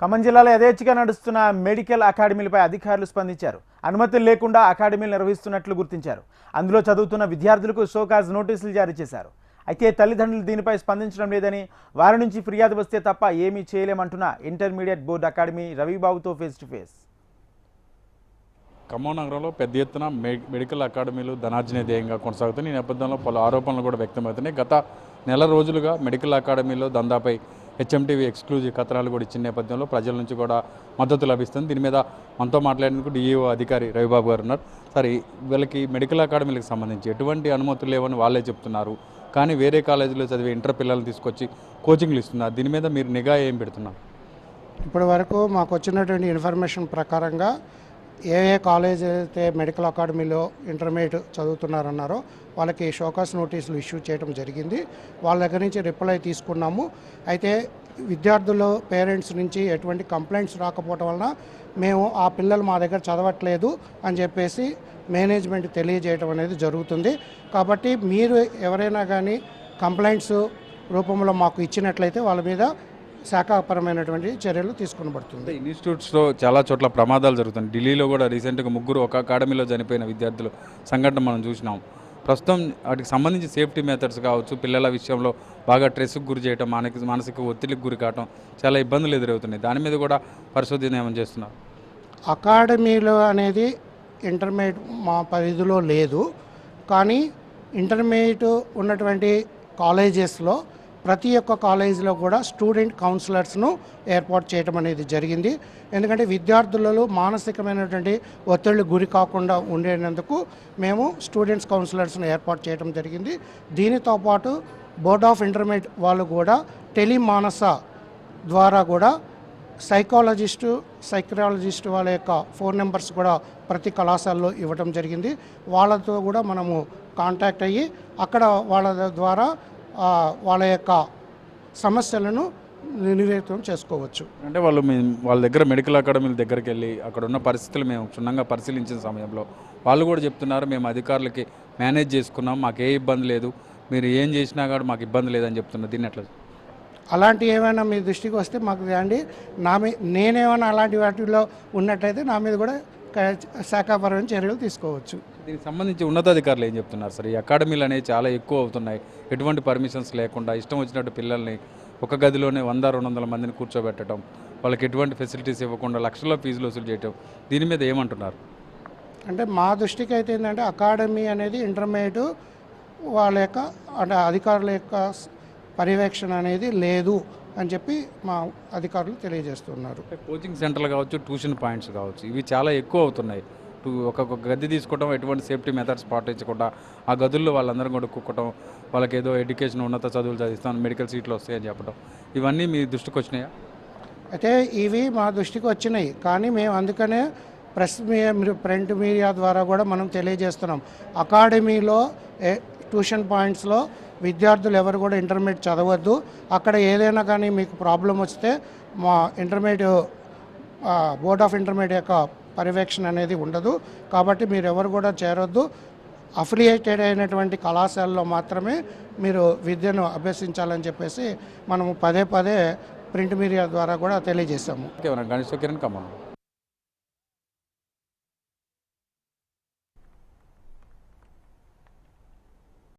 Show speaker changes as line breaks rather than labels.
ఖమ్మం జిల్లాలో యథేచ్ఛగా నడుస్తున్న మెడికల్ అకాడమీలపై అధికారులు స్పందించారు. అనుమతులు లేకుండా అకాడమీలు నిర్వహిస్తున్నట్లు గుర్తించారు. అందులో చదువుతున్న విద్యార్థులకు షోకాజ్ నోటీసులు జారీ చేశారు. అయితే తల్లిదండ్రులు దీనిపై స్పందించడం లేదని వారి నుంచి ఫిర్యాదు వస్తే తప్ప ఏమీ చేయలేమంటున్న ఇంటర్మీడియట్ బోర్డు అకాడమీ రవిబాబుతో ఫేస్ టు ఫేస్.
ఖమ్మం నగరంలో పెద్ద ఎత్తున మెడికల్ అకాడమీలు ధనార్జన ధ్యేయంగా కొనసాగుతున్నాయి. ఈ నేపథ్యంలో పలు ఆరోపణలు కూడా వ్యక్తమవుతున్నాయి. గత నెల రోజులుగా మెడికల్ అకాడమీలో దందాపై హెచ్ఎంటీవీ ఎక్స్క్లూజివ్ కథనాలు కూడా ఇచ్చిన నేపథ్యంలో ప్రజల నుంచి కూడా మద్దతు లభిస్తుంది. దీని మీద మనతో మాట్లాడేందుకు డిఈఓ అధికారి రవిబాబు గారు ఉన్నారు. సరే వీళ్ళకి మెడికల్ అకాడమీలకు సంబంధించి ఎటువంటి అనుమతులు లేవని వాళ్ళే చెప్తున్నారు. కానీ వేరే కాలేజీలో చదివే ఇంటర్ పిల్లల్ని తీసుకొచ్చి కోచింగ్లు ఇస్తున్నారు. దీని మీద మీరు నిఘా ఏం పెడుతున్నారు?
ఇప్పటి వరకు మాకు వచ్చినటువంటి ఇన్ఫర్మేషన్ ప్రకారంగా ఏ ఏ కాలేజ్ అయితే మెడికల్ అకాడమీలో ఇంటర్మీడియట్ చదువుతున్నారన్నారో వాళ్ళకి షోకాస్ నోటీసులు ఇష్యూ చేయడం జరిగింది. వాళ్ళ దగ్గర నుంచి రిప్లై తీసుకున్నాము. అయితే విద్యార్థుల పేరెంట్స్ నుంచి ఎటువంటి కంప్లైంట్స్ రాకపోవటం వలన మేము ఆ పిల్లలు మా దగ్గర చదవట్లేదు అని చెప్పేసి మేనేజ్మెంట్ తెలియజేయడం అనేది జరుగుతుంది. కాబట్టి మీరు ఎవరైనా కానీ కంప్లైంట్స్ రూపంలో మాకు ఇచ్చినట్లయితే వాళ్ళ మీద శాఖాపరమైనటువంటి చర్యలు తీసుకునబడుతుంది.
ఇన్స్టిట్యూట్స్లో చాలా చోట్ల ప్రమాదాలు జరుగుతున్నాయి. ఢిల్లీలో కూడా రీసెంట్గా ముగ్గురు ఒక అకాడమీలో చనిపోయిన విద్యార్థులు సంఘటన మనం చూసినాం. ప్రస్తుతం వాటికి సంబంధించి సేఫ్టీ మెథడ్స్ కావచ్చు పిల్లల విషయంలో బాగా స్ట్రెస్కి గురి చేయడం మానసిక మానసిక ఒత్తిడికి గురి కావడం చాలా ఇబ్బందులు ఎదురవుతున్నాయి. దాని మీద కూడా పరిశోధన ఏమైనా చేస్తున్నారు?
అకాడమీలో అనేది ఇంటర్మీడియట్ మా పరిధిలో లేదు. కానీ ఇంటర్మీడియట్ ఉన్నటువంటి కాలేజెస్లో ప్రతి ఒక్క కాలేజీలో కూడా స్టూడెంట్ కౌన్సిలర్స్ను ఏర్పాటు చేయడం అనేది జరిగింది. ఎందుకంటే విద్యార్థులలో మానసికమైనటువంటి ఒత్తిళ్ళు గురి కాకుండా ఉండేందుకు మేము స్టూడెంట్స్ కౌన్సిలర్స్ను ఏర్పాటు చేయడం జరిగింది. దీనితో పాటు బోర్డ్ ఆఫ్ ఇంటర్మీడియట్ వాళ్ళు కూడా టెలిమానస ద్వారా కూడా సైకాలజిస్టు సైక్రాలజిస్ట్ వాళ్ళ యొక్క ఫోన్ నెంబర్స్ కూడా ప్రతి కళాశాలలో ఇవ్వడం జరిగింది. వాళ్ళతో కూడా మనము కాంటాక్ట్ అయ్యి అక్కడ వాళ్ళ ద్వారా వాళ్ళ యొక్క సమస్యలను నిర్వేతం చేసుకోవచ్చు.
అంటే వాళ్ళు మీ వాళ్ళ దగ్గర మెడికల్ అకాడమీల దగ్గరికి వెళ్ళి అక్కడ ఉన్న పరిస్థితులు మేము క్షుణ్ణంగా పరిశీలించిన సమయంలో వాళ్ళు కూడా చెప్తున్నారు మేము అధికారులకి మేనేజ్ చేసుకున్నాం మాకు ఏ ఇబ్బంది లేదు మీరు ఏం చేసినా కూడా మాకు ఇబ్బంది లేదని చెప్తున్నారు. దీన్ని ఎట్లా
అలాంటి ఏమైనా మీ దృష్టికి వస్తే మాకు తేండి నా మీ నేనేమైనా అలాంటి వాటిలో ఉన్నట్టయితే నా మీద కూడా శాఖాపరమైన చర్యలు తీసుకోవచ్చు.
దీనికి సంబంధించి ఉన్నతాధికారులు ఏం చెప్తున్నారు సార్? ఈ అకాడమీలు అనేవి చాలా ఎక్కువ అవుతున్నాయి. ఎటువంటి పర్మిషన్స్ లేకుండా ఇష్టం వచ్చినట్టు పిల్లల్ని ఒక గదిలోనే వంద రెండు వందల మందిని కూర్చోబెట్టడం వాళ్ళకి ఎటువంటి ఫెసిలిటీస్ ఇవ్వకుండా లక్షల్లో ఫీజులు వసూలు చేయటం దీని మీద ఏమంటున్నారు?
అంటే మా దృష్టికి అయితే ఏంటంటే అకాడమీ అనేది ఇంటర్మీడియట్ వాళ్ళ యొక్క అంటే అధికారుల యొక్క పర్యవేక్షణ అనేది లేదు అని చెప్పి మా అధికారులు తెలియజేస్తున్నారు.
కోచింగ్ సెంటర్లు కావచ్చు ట్యూషన్ పాయింట్స్ కావచ్చు ఇవి చాలా ఎక్కువ అవుతున్నాయి. టూ ఒక్కొక్క గది తీసుకోవడం ఎటువంటి సేఫ్టీ మెథడ్స్ పాటించకుండా ఆ గదుల్లో వాళ్ళందరం కూడా వాళ్ళకి ఏదో ఎడ్యుకేషన్ ఉన్నత చదువులు చదివిస్తాను మెడికల్ సీట్లు వస్తాయని చెప్పడం ఇవన్నీ మీ దృష్టికి వచ్చినాయా?
అయితే ఇవి మా దృష్టికి వచ్చినాయి. కానీ మేము అందుకనే ప్రెస్ మీడియా ప్రింట్ మీడియా ద్వారా కూడా మనం తెలియజేస్తున్నాం. అకాడమీలో ఏ ట్యూషన్ పాయింట్స్లో విద్యార్థులు ఎవరు కూడా ఇంటర్మీడియట్ చదవద్దు. అక్కడ ఏదైనా కానీ మీకు ప్రాబ్లం వస్తే మా ఇంటర్మీడియట్ బోర్డ్ ఆఫ్ ఇంటర్మీడియట్ యొక్క పర్యవేక్షణ అనేది ఉండదు. కాబట్టి మీరు ఎవరు కూడా చేరొద్దు. అఫిలియేటెడ్ అయినటువంటి కళాశాలలో మాత్రమే మీరు విద్యను అభ్యసించాలని చెప్పేసి మనము పదే పదే ప్రింట్ మీడియా ద్వారా కూడా తెలియజేశాము.
గణేష్ కిరణ్ కమ్మన్